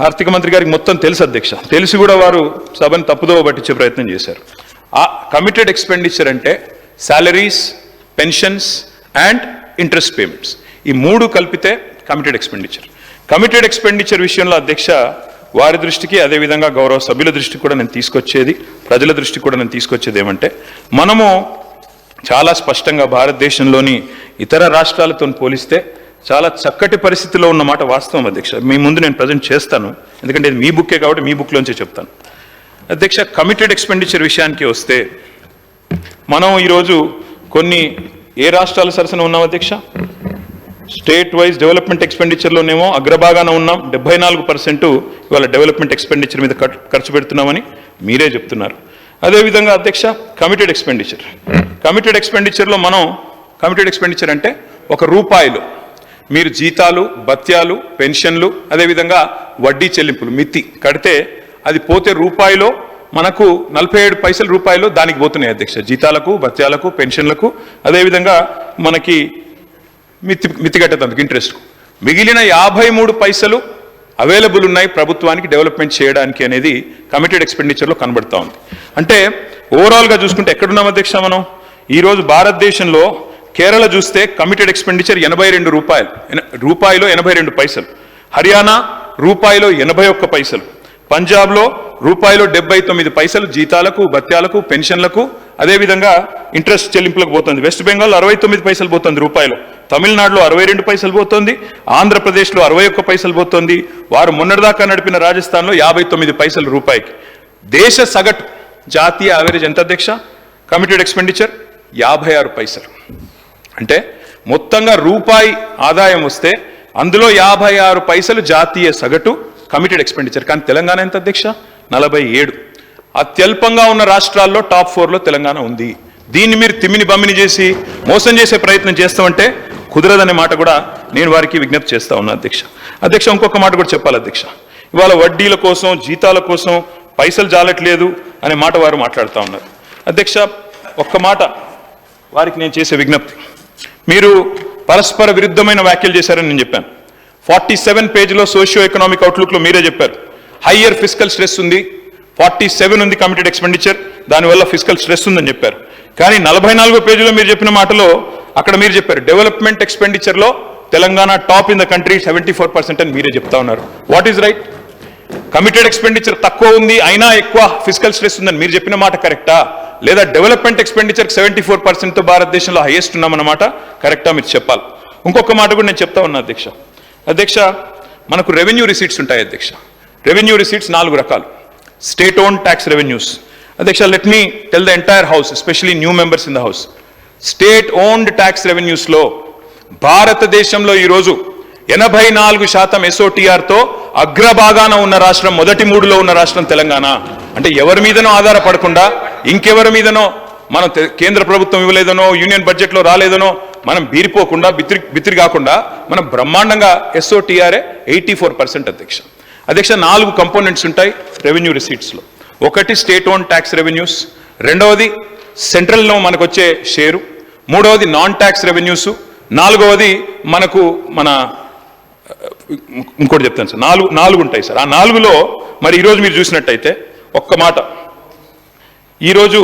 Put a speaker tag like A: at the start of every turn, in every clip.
A: ఆర్థిక మంత్రి గారికి మొత్తం తెలుసు అధ్యక్ష. తెలిసి కూడా వారు సభను తప్పుదోవ పట్టించే ప్రయత్నం చేశారు. ఆ కమిటెడ్ ఎక్స్పెండిచర్ అంటే salaries pensions and interest payments ఈ మూడు కలిపితే కమిటెడ్ ఎక్స్పెండిచర్ కమిటెడ్ ఎక్స్పెండిచర్ విషయంలో అధ్యక్ష వారి దృష్టికి అదేవిధంగా గౌరవ సభ్యుల దృష్టికి కూడా నేను తీసుకొచ్చేది ప్రజల దృష్టికి కూడా నేను తీసుకొచ్చేది ఏమంటే మనము చాలా స్పష్టంగా భారతదేశంలోని ఇతర రాష్ట్రాలతో పోలిస్తే చాలా చక్కటి పరిస్థితిలో ఉన్న మాట వాస్తవం అధ్యక్ష. మీ ముందు నేను ప్రజెంట్ చేస్తాను. ఎందుకంటే ఇది మీ బుక్కే కాబట్టి మీ బుక్లోంచే చెప్తాను. అధ్యక్ష కమిటెడ్ ఎక్స్పెండిచర్ విషయానికి వస్తే మనం ఈరోజు కొన్ని ఏ రాష్ట్రాల సరసన ఉన్నాం అధ్యక్ష? స్టేట్ వైజ్ డెవలప్మెంట్ ఎక్స్పెండిచర్లోనేమో అగ్రభాగాన ఉన్నాం. డెబ్బై నాలుగు పర్సెంట్ ఇవాళ డెవలప్మెంట్ ఎక్స్పెండిచర్ మీద ఖర్చు పెడుతున్నామని మీరే చెప్తున్నారు. అదేవిధంగా అధ్యక్ష కమిటెడ్ ఎక్స్పెండిచర్ కమిటెడ్ ఎక్స్పెండిచర్లో మనం కమిటెడ్ ఎక్స్పెండిచర్ అంటే ఒక రూపాయలు మీరు జీతాలు భత్యాలు పెన్షన్లు అదేవిధంగా వడ్డీ చెల్లింపులు మితి కడితే అది పోతే రూపాయిలో మనకు నలభై ఏడు పైసలు రూపాయలు దానికి పోతున్నాయి అధ్యక్ష. జీతాలకు భత్యాలకు పెన్షన్లకు అదేవిధంగా మనకి మితి మిత్తి కట్టేందుకు ఇంట్రెస్ట్ మిగిలిన యాభై మూడు పైసలు అవైలబుల్ ఉన్నాయి ప్రభుత్వానికి డెవలప్మెంట్ చేయడానికి అనేది కమిటెడ్ ఎక్స్పెండిచర్లో కనబడతా ఉంది. అంటే ఓవరాల్గా చూసుకుంటే ఎక్కడున్నాం అధ్యక్ష మనం? ఈరోజు భారతదేశంలో కేరళ చూస్తే కమిటెడ్ ఎక్స్పెండిచర్ ఎనభై రెండు రూపాయలు. ఎన- రూపాయిలో ఎనభై రెండు పైసలు. హర్యానా రూపాయిలో ఎనభై ఒక్క పైసలు. పంజాబ్లో రూపాయిలో డెబ్బై తొమ్మిది పైసలు జీతాలకు భత్యాలకు పెన్షన్లకు. అదేవిధంగా ఇంట్రెస్ట్ చెల్లింపులకు పోతుంది. వెస్ట్ బెంగాల్ అరవై తొమ్మిది పైసలు పోతుంది రూపాయలు. తమిళనాడులో అరవై రెండు పైసలు పోతుంది. ఆంధ్రప్రదేశ్లో అరవై ఒక్క పైసలు పోతుంది. వారు మొన్నటిదాకా నడిపిన రాజస్థాన్లో యాభై తొమ్మిది పైసలు రూపాయికి. దేశ సగటు జాతీయ యావరేజ్ ఎంత అధ్యక్ష? కమిటెడ్ ఎక్స్పెండిచర్ యాభై ఆరు పైసలు. అంటే మొత్తంగా రూపాయి ఆదాయం వస్తే అందులో యాభై ఆరు పైసలు జాతీయ సగటు కమిటెడ్ ఎక్స్పెండిచర్ కానీ తెలంగాణ ఎంత అధ్యక్ష? నలభై ఏడు. అత్యల్పంగా ఉన్న రాష్ట్రాల్లో టాప్ ఫోర్లో తెలంగాణ ఉంది. దీన్ని మీరు తిమ్మిని బమ్మిని చేసి మోసం చేసే ప్రయత్నం చేస్తామంటే కుదరదనే మాట కూడా నేను వారికి విజ్ఞప్తి చేస్తా ఉన్నా అధ్యక్ష. అధ్యక్ష ఇంకొక మాట కూడా చెప్పాలి అధ్యక్ష. ఇవాళ వడ్డీల కోసం జీతాల కోసం పైసలు జాలట్లేదు అనే మాట వారు మాట్లాడుతూ ఉన్నారు. అధ్యక్ష ఒక్క మాట వారికి నేను చేసే విజ్ఞప్తి. మీరు పరస్పర విరుద్ధమైన వ్యాఖ్యలు చేశారని నేను చెప్పాను. ఫార్టీ సెవెన్ పేజీలో సోషియో ఎకనామిక్ అవుట్లుక్లో మీరే చెప్పారు. హయ్యర్ ఫిజికల్ స్ట్రెస్ ఉంది. ఫార్టీ సెవెన్ ఉంది కమిటెడ్ ఎక్స్పెండిచర్ దానివల్ల ఫిజికల్ స్ట్రెస్ ఉందని చెప్పారు. కానీ నలభై నాలుగో పేజీలో మీరు చెప్పిన మాటలో అక్కడ మీరు చెప్పారు development ఎక్స్పెండిచర్లో Telangana top in the country seventy four percent అని మీరే చెప్తా ఉన్నారు. What is right committed expenditure తక్కువ ఉంది అయినా ఎక్కువ ఫిజికల్ స్ట్రెస్ ఉందని మీరు చెప్పిన మాట కరెక్టా లేదా డెవలప్మెంట్ ఎక్స్పెండిచర్ సెవెంటీ ఫోర్ పర్సెంట్తో భారతదేశంలో హైయెస్ట్ ఉన్నామన్నమాట. కరెక్టా మీరు చెప్పాలి. ఇంకొక మాట కూడా నేను చెప్తా ఉన్నా అధ్యక్ష. అధ్యక్ష మనకు రెవెన్యూ రిసీట్స్ ఉంటాయి అధ్యక్ష. రెవెన్యూ రిసీట్స్ నాలుగు రకాలు. స్టేట్ ఓన్ ట్యాక్స్ రెవెన్యూస్ అధ్యక్ష let me tell the entire house especially new members in the house state owned tax రెవెన్యూస్లో భారతదేశంలో ఈరోజు ఎనభై నాలుగు శాతం ఎస్ఓటీఆర్తో అగ్రభాగాన ఉన్న రాష్ట్రం మొదటి మూడులో ఉన్న రాష్ట్రం తెలంగాణ. అంటే ఎవరి మీదనో ఆధారపడకుండా ఇంకెవరి మీదనో మనం కేంద్ర ప్రభుత్వం ఇవ్వలేదనో యూనియన్ బడ్జెట్లో రాలేదనో మనం బీరిపోకుండా బిత్రి బిత్రి కాకుండా మనం బ్రహ్మాండంగా ఎస్ఓటీఆర్ఏ ఎయిటీ ఫోర్ పర్సెంట్ అధ్యక్ష. అధ్యక్ష నాలుగు కంపోనెంట్స్ ఉంటాయి రెవెన్యూ రిసీట్స్లో. ఒకటి స్టేట్ ఓన్ ట్యాక్స్ రెవెన్యూస్ రెండవది సెంట్రల్లో మనకు వచ్చే షేరు మూడవది నాన్ ట్యాక్స్ రెవెన్యూస్ నాలుగవది మనకు మన ఇంకోటి చెప్తాను సార్ నాలుగు నాలుగు ఉంటాయి సార్. ఆ నాలుగులో మరి ఈరోజు మీరు చూసినట్టయితే ఒక్క మాట ఈరోజు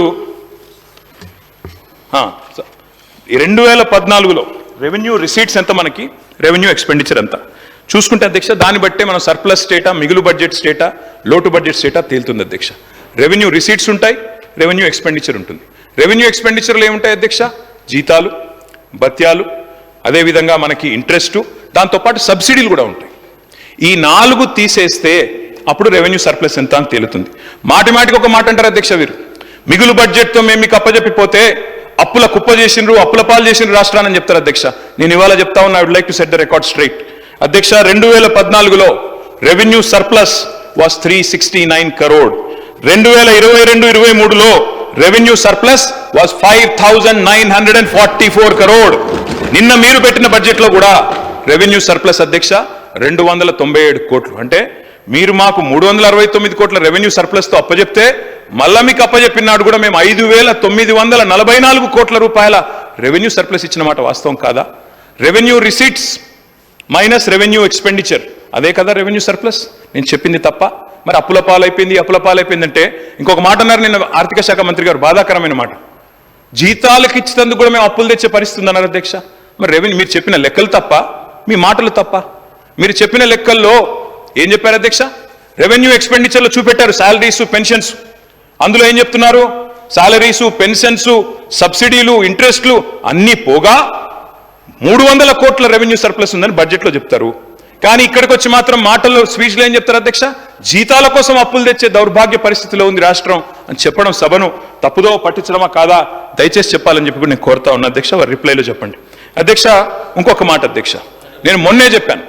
A: రెండు వేల పద్నాలుగులో రెవెన్యూ రిసీట్స్ ఎంత మనకి? రెవెన్యూ ఎక్స్పెండిచర్ ఎంత? చూసుకుంటే అధ్యక్ష దాన్ని బట్టే మనం సర్ప్లస్ స్టేటా మిగులు బడ్జెట్ స్టేటా లోటు బడ్జెట్ స్టేటా తేలుతుంది అధ్యక్ష. రెవెన్యూ రిసీట్స్ ఉంటాయి రెవెన్యూ ఎక్స్పెండిచర్ ఉంటుంది. రెవెన్యూ ఎక్స్పెండిచర్లు ఏముంటాయి అధ్యక్ష? జీతాలు భత్యాలు అదేవిధంగా మనకి ఇంట్రెస్టు దాంతోపాటు సబ్సిడీలు కూడా ఉంటాయి. ఈ నాలుగు తీసేస్తే అప్పుడు రెవెన్యూ సర్ప్లస్ ఎంత అని తేలుతుంది. మాటి మాటికి ఒక మాట అంటారు అధ్యక్ష వీరు? మిగులు బడ్జెట్తో మేము మీకు అప్పజెప్పిపోతే అప్పుల కుప్ప చేసిండ్రు అప్పుల పాలు చేసిండ్రు రాష్ట్రాన్ని అని చెప్తారు అధ్యక్ష. నేను ఇవాళ చెప్తా ఉన్నా I would like to set the record straight అధ్యక్ష రెండు వేల పద్నాలుగులో revenue surplus was three sixty nine crore రెండు వేల ఇరవై రెండు ఇరవై మూడులో revenue surplus was five thousand nine hundred and forty four crore నిన్న మీరు పెట్టిన బడ్జెట్లో కూడా రెవెన్యూ సర్ప్లస్ అధ్యక్ష రెండు వందల తొంభై ఏడు కోట్లు. అంటే మీరు మాకు మూడు వందల అరవై తొమ్మిది కోట్ల రెవెన్యూ సర్ప్లస్తో అప్పజెప్తే మళ్ళా మీకు అప్పచెప్పినాడు కూడా మేము ఐదు వేల తొమ్మిది వందల నలభై నాలుగు కోట్ల రూపాయల రెవెన్యూ సర్ప్లస్ ఇచ్చిన మాట వాస్తవం కాదా? Revenue receipts minus revenue expenditure అదే కదా రెవెన్యూ సర్ప్లస్ నేను చెప్పింది తప్ప? మరి అప్పుల పాలైపోయింది అప్పుల పాలైపోయిందంటే ఇంకొక మాట అన్నారు నిన్న ఆర్థిక శాఖ మంత్రి గారు బాధాకరమైన మాట. జీతాలకు ఇచ్చినందుకు కూడా మేము అప్పులు తెచ్చే పరిస్థితి ఉందన్నారు అధ్యక్ష. మరి రెవెన్యూ మీరు చెప్పిన లెక్కలు తప్ప? మీ మాటలు తప్ప? మీరు చెప్పిన లెక్కల్లో ఏం చెప్పారు అధ్యక్ష? రెవెన్యూ ఎక్స్పెండిచర్లో చూపెట్టారు శాలరీస్ పెన్షన్స్ అందులో ఏం చెప్తున్నారు? శాలరీస్ పెన్షన్స్ సబ్సిడీలు ఇంట్రెస్ట్లు అన్నీ పోగా మూడు వందల కోట్ల రెవెన్యూ సర్ప్లస్ ఉందని బడ్జెట్లో చెప్తారు. కానీ ఇక్కడికి వచ్చి మాత్రం మాటల్లో స్పీచ్లో ఏం చెప్తారు అధ్యక్ష? జీతాల కోసం అప్పులు తెచ్చే దౌర్భాగ్య పరిస్థితిలో ఉంది రాష్ట్రం అని చెప్పడం సభను తప్పుదో పట్టించడమా కాదా దయచేసి చెప్పాలని చెప్పి నేను కోరుతా ఉన్నా అధ్యక్ష. వారి రిప్లైలో చెప్పండి. అధ్యక్ష ఇంకొక మాట అధ్యక్ష. నేను మొన్నే చెప్పాను.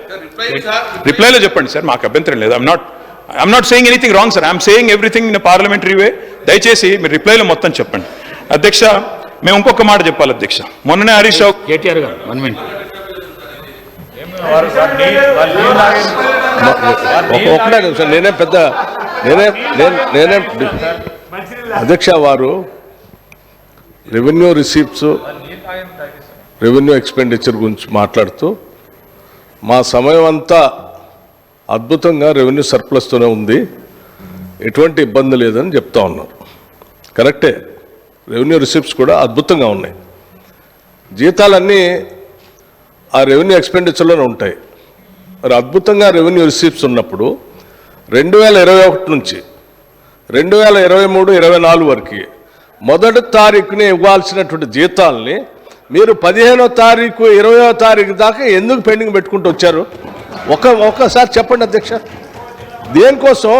A: రిప్లైలో చెప్పండి సార్ మాకు అభ్యంతరం లేదు. I'm not I'm not saying anything wrong sir I'm saying everything in parliamentary way దయచేసి మీరు రిప్లైలో మొత్తం చెప్పండి. అధ్యక్ష మేము ఇంకొక మాట చెప్పాలి అధ్యక్ష. మొన్ననే హరీష్ రావు
B: కేటీఆర్ గారు వన్ మినిట్
C: ఒక ఒకటే నిమిషం నేనే పెద్ద నేనే నేను నేనే అధ్యక్ష వారు రెవెన్యూ రిసీప్ట్స్ రెవెన్యూ ఎక్స్పెండిచర్ గురించి మాట్లాడుతూ మా సమయం అంతా అద్భుతంగా రెవెన్యూ సర్ప్లస్తోనే ఉంది. ఎటువంటి ఇబ్బంది లేదని చెప్తా ఉన్నారు. కరెక్టే. రెవెన్యూ రిసిప్ట్స్ కూడా అద్భుతంగా ఉన్నాయి. జీతాలన్నీ ఆ రెవెన్యూ ఎక్స్పెండిచర్లోనే ఉంటాయి. మరి అద్భుతంగా రెవెన్యూ రిసిప్ట్స్ ఉన్నప్పుడు రెండు వేల ఇరవై ఒకటి నుంచి రెండు వేల ఇరవై మూడు ఇరవై నాలుగు వరకు మొదటి తారీఖుని ఇవ్వాల్సినటువంటి జీతాల్ని మీరు పదిహేనో తారీఖు ఇరవయో తారీఖు దాకా ఎందుకు పెండింగ్ పెట్టుకుంటూ వచ్చారు? ఒక ఒక్కసారి చెప్పండి అధ్యక్ష. దేనికోసం?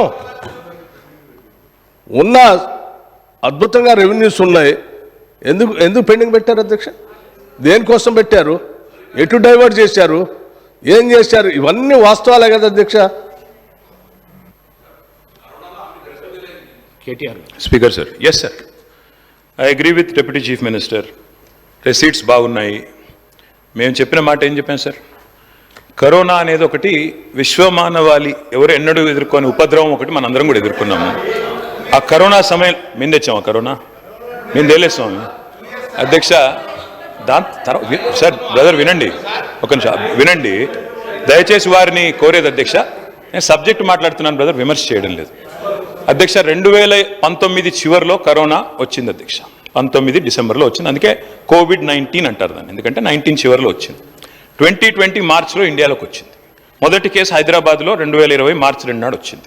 C: ఉన్న అద్భుతంగా రెవెన్యూస్ ఉన్నాయి. ఎందుకు ఎందుకు పెండింగ్ పెట్టారు అధ్యక్ష? దేనికోసం పెట్టారు? ఎటు డైవర్ట్ చేశారు? ఏం చేశారు? ఇవన్నీ వాస్తవాలే కదా అధ్యక్ష.
B: KTR
A: speaker sir yes sir I agree with deputy chief minister receipts బాగున్నాయి. మేము చెప్పిన మాట ఏం చెప్పాం సార్ కరోనా అనేది ఒకటి విశ్వమానవాళి ఎవరు ఎన్నడూ ఎదుర్కొని ఉపద్రవం ఒకటి మనందరం కూడా ఎదుర్కొన్నాము. ఆ కరోనా సమయం మేము తెచ్చాము ఆ కరోనా? మేము తేలేస్తాము అధ్యక్ష దాని తర్వాత సార్ బ్రదర్ వినండి. ఒక నిమిషం వినండి. దయచేసి వారిని కోరేది అధ్యక్ష నేను సబ్జెక్ట్ మాట్లాడుతున్నాను బ్రదర్ విమర్శ చేయడం లేదు. అధ్యక్ష రెండు వేల పంతొమ్మిది చివరిలో కరోనా వచ్చింది అధ్యక్ష. పంతొమ్మిది డిసెంబర్లో వచ్చింది. అందుకే కోవిడ్ నైన్టీన్ అంటారు దాన్ని. ఎందుకంటే నైన్టీన్ చివరిలో వచ్చింది. ట్వంటీ ట్వంటీ మార్చ్లో ఇండియాలోకి వచ్చింది. మొదటి కేసు హైదరాబాద్లో రెండు వేల ఇరవై మార్చి రెండు నాడు వచ్చింది.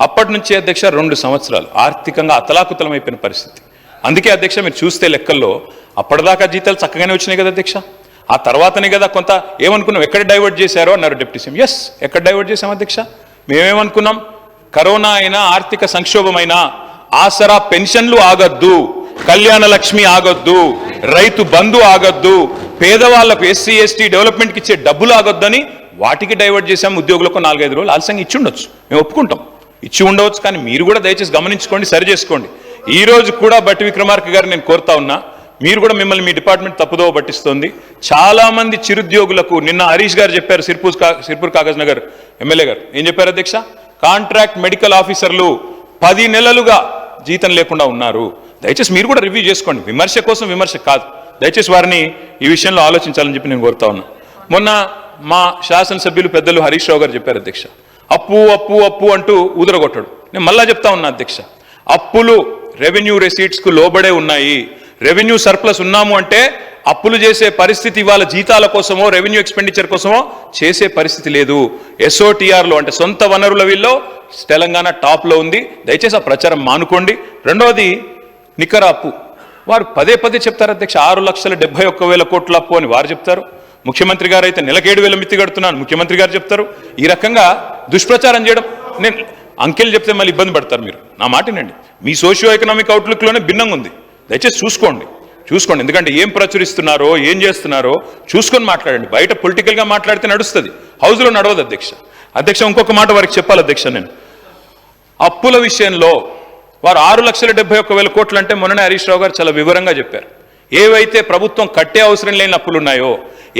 A: అప్పటి నుంచి అధ్యక్ష రెండు సంవత్సరాలు ఆర్థికంగా అతలాకుతలమైపోయిన పరిస్థితి. అందుకే అధ్యక్ష మీరు చూస్తే లెక్కల్లో అప్పటిదాకా జీతాలు చక్కగానే వచ్చినాయి కదా అధ్యక్ష. ఆ తర్వాతనే కదా కొంత ఏమనుకున్నాం? ఎక్కడ డైవర్ట్ చేశారో అన్నారు డిప్యూటీ సీఎం. ఎస్ ఎక్కడ డైవర్ట్ చేశాం అధ్యక్ష? మేమేమనుకున్నాం? కరోనా అయినా ఆర్థిక సంక్షోభమైనా ఆసరా పెన్షన్లు ఆగద్దు. కళ్యాణ లక్ష్మి ఆగొద్దు రైతు బంధు ఆగొద్దు పేదవాళ్ళకు ఎస్సీ ఎస్టీ డెవలప్మెంట్కి ఇచ్చే డబ్బులు ఆగొద్దని వాటికి డైవర్ట్ చేశాం ఉద్యోగులకు నాలుగైదు రోజులు. ఆలస్యంగా ఇచ్చి ఉండొచ్చు. మేము ఒప్పుకుంటాం. ఇచ్చి ఉండవచ్చు కానీ మీరు కూడా దయచేసి గమనించుకోండి సరి చేసుకోండి. ఈ రోజు కూడా బట్టి విక్రమార్క గారు నేను కోరుతా ఉన్నా మీరు కూడా మిమ్మల్ని మీ డిపార్ట్మెంట్ తప్పుదోవ పట్టిస్తోంది. చాలామంది చిరుద్యోగులకు నిన్న హరీష్ గారు చెప్పారు సిర్పూర్ కా సిర్పూర్ కాగజ్ నగర్ ఎమ్మెల్యే గారు. ఏం చెప్పారు అధ్యక్ష? కాంట్రాక్ట్ మెడికల్ ఆఫీసర్లు పది నెలలుగా జీతం లేకుండా ఉన్నారు. దయచేసి మీరు కూడా రివ్యూ చేసుకోండి. విమర్శ కోసం విమర్శ కాదు. దయచేసి వారిని ఈ విషయంలో ఆలోచించాలని చెప్పి నేను కోరుతా ఉన్నా. మొన్న మా శాసనసభ్యులు పెద్దలు హరీష్ రావు గారు చెప్పారు అధ్యక్ష. అప్పు అప్పు అప్పు అంటూ ఊదరగొట్టాడు. నేను మళ్ళా చెప్తా ఉన్నా అధ్యక్ష. అప్పులు రెవెన్యూ రెసీట్స్కు లోబడే ఉన్నాయి. రెవెన్యూ సర్ప్లస్ ఉన్నాము అంటే అప్పులు చేసే పరిస్థితి ఇవాళ జీతాల కోసమో రెవెన్యూ ఎక్స్పెండిచర్ కోసమో చేసే పరిస్థితి లేదు. ఎస్ఓటీఆర్లో అంటే సొంత వనరుల వీల్లో తెలంగాణ టాప్లో ఉంది. దయచేసి ఆ ప్రచారం మానుకోండి. రెండవది నికర అప్పు వారు పదే పదే చెప్తారు అధ్యక్ష ఆరు లక్షల డెబ్బై ఒక్క వేల కోట్ల అప్పు అని వారు చెప్తారు. ముఖ్యమంత్రి గారు అయితే నెలకేడు వేల మిత్తి కడుతున్నాను ముఖ్యమంత్రి గారు చెప్తారు. ఈ రకంగా దుష్ప్రచారం చేయడం నేను అంకెలు చెప్తే మళ్ళీ ఇబ్బంది పడతారు మీరు. నా మాటనండి మీ సోషియో ఎకనామిక్ అవుట్లుక్లోనే భిన్నంగా ఉంది. దయచేసి చూసుకోండి. చూసుకోండి. ఎందుకంటే ఏం ప్రచురిస్తున్నారో ఏం చేస్తున్నారో చూసుకొని మాట్లాడండి. బయట పొలిటికల్గా మాట్లాడితే నడుస్తుంది. హౌస్లో నడవదు అధ్యక్ష. అధ్యక్ష ఇంకొక మాట వారికి చెప్పాలి అధ్యక్ష నేను. అప్పుల విషయంలో వారు ఆరు లక్షల డెబ్బై ఒక్క వేల కోట్లు అంటే మొన్ననే హరీష్ రావు గారు చాలా వివరంగా చెప్పారు. ఏవైతే ప్రభుత్వం కట్టే అవసరం లేని అప్పులు ఉన్నాయో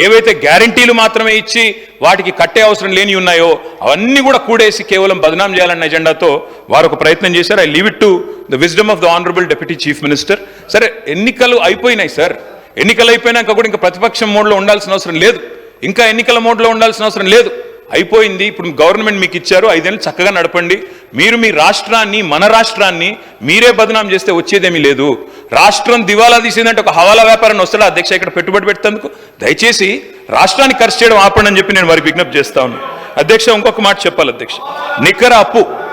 A: ఏవైతే గ్యారంటీలు మాత్రమే ఇచ్చి వాటికి కట్టే అవసరం లేని ఉన్నాయో అవన్నీ కూడా కూడేసి కేవలం బదనాం చేయాలన్న ఎజెండాతో వారు ఒక ప్రయత్నం చేశారు. I leave it to the wisdom of the honourable deputy chief minister. సరే ఎన్నికలు అయిపోయినాయి సార్. ఎన్నికలు అయిపోయినాక కూడా ఇంకా ప్రతిపక్షం మోడ్లో ఉండాల్సిన అవసరం లేదు. ఇంకా ఎన్నికల మోడ్లో ఉండాల్సిన అవసరం లేదు. అయిపోయింది. ఇప్పుడు గవర్నమెంట్ మీకు ఇచ్చారు ఐదేళ్ళు చక్కగా నడపండి. మీరు మీ రాష్ట్రాన్ని మన రాష్ట్రాన్ని మీరే బదనాం చేస్తే వచ్చేదేమీ లేదు. రాష్ట్రం దివాలా తీసిందంటే ఒక హవాలా వ్యాపారాన్ని వస్తాడు అధ్యక్ష ఇక్కడ పెట్టుబడి పెట్టేందుకు దయచేసి రాష్ట్రాన్ని ఖర్చు చేయడం ఆపండి అని చెప్పి నేను వారికి విజ్ఞప్తి చేస్తా ఉన్నాను అధ్యక్ష ఇంకొక మాట చెప్పాలి అధ్యక్ష. నికర అప్పు.